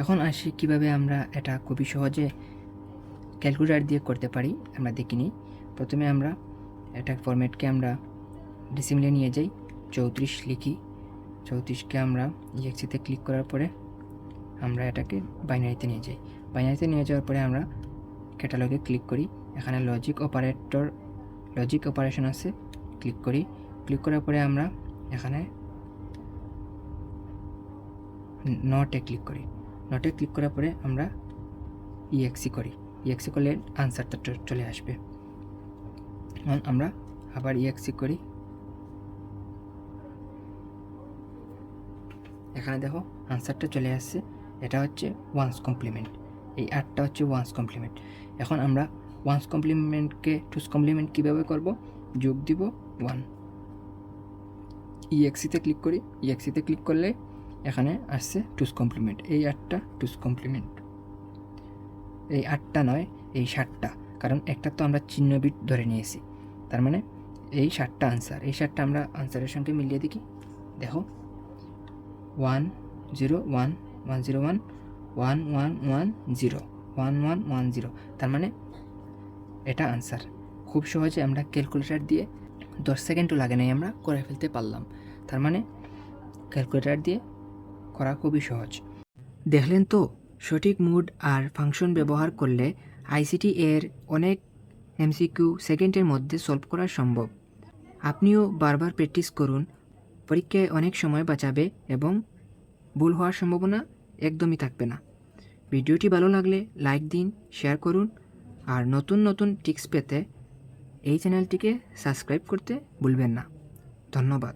এখন আসি কীভাবে আমরা এটা খুবই সহজে ক্যালকুলেটার দিয়ে করতে পারি, আমরা দেখিনি। প্রথমে আমরা এটা ফরম্যাটকে আমরা ডিসিমিলে নিয়ে যাই, চৌত্রিশ লিখি। চৌত্রিশকে আমরা ইএক্সিতে ক্লিক করার পরে আমরা এটাকে বাইনারিতে নিয়ে যাই। বাইনারিতে নিয়ে যাওয়ার পরে আমরা ক্যাটালগে ক্লিক করি। এখানে লজিক অপারেটর লজিক অপারেশন আছে ক্লিক করি। ক্লিক করার পরে আমরা এখানে নটে ক্লিক করি। নটে ক্লিক করার পরে আমরা ইএক্সি করি। ইএক্সি করলে আনসারটা চলে আসবে। আমরা আবার ইএক্সি করি। এখানে দেখো আনসারটা চলে আসছে। এটা হচ্ছে ওয়ান্স কমপ্লিমেন্ট এই আটটা হচ্ছে ওয়ান্স কমপ্লিমেন্ট এখন আমরা ওয়ান্স কমপ্লিমেন্টকে টুস কমপ্লিমেন্ট কীভাবে করব? যোগ দিব ওয়ান ইএক্সিতে ক্লিক করি। ইএক্সিতে ক্লিক করলে এখানে আসছে টুস কমপ্লিমেন্ট। এই আটটা টুস কমপ্লিমেন্ট। এই আটটা নয়, এই ষাটটা কারণ একটা তো আমরা চিহ্ন বিট ধরে নিয়েছি। তার মানে এই ষাটটা আনসার এই ষাটটা আমরা আনসারের সঙ্গে মিলিয়ে দেখি। দেখো। One, zero, one one, zero, one one one one, zero, one one one, zero. তার মানে এটা আনসার খুব সহজে আমরা ক্যালকুলেটর দিয়ে দশ সেকেন্ডও লাগে নাই, আমরা করে ফেলতে পারলাম। তার মানে ক্যালকুলেটার দিয়ে করা খুবই সহজ। দেখলেন তো, সঠিক মুড আর ফাংশন ব্যবহার করলে আইসিটি এর অনেক এমসিকিউ সেকেন্ডের মধ্যে সলভ করা সম্ভব। আপনিও বারবার প্র্যাকটিস করুন, পরীক্ষায় অনেক সময় বাঁচাবে এবং ভুল হওয়ার সম্ভাবনা একদমই থাকবে না। ভিডিওটি ভালো লাগলে লাইক দিন, শেয়ার করুন আর নতুন নতুন টিপস পেতে এই চ্যানেলটিকে সাবস্ক্রাইব করতে ভুলবেন না। ধন্যবাদ।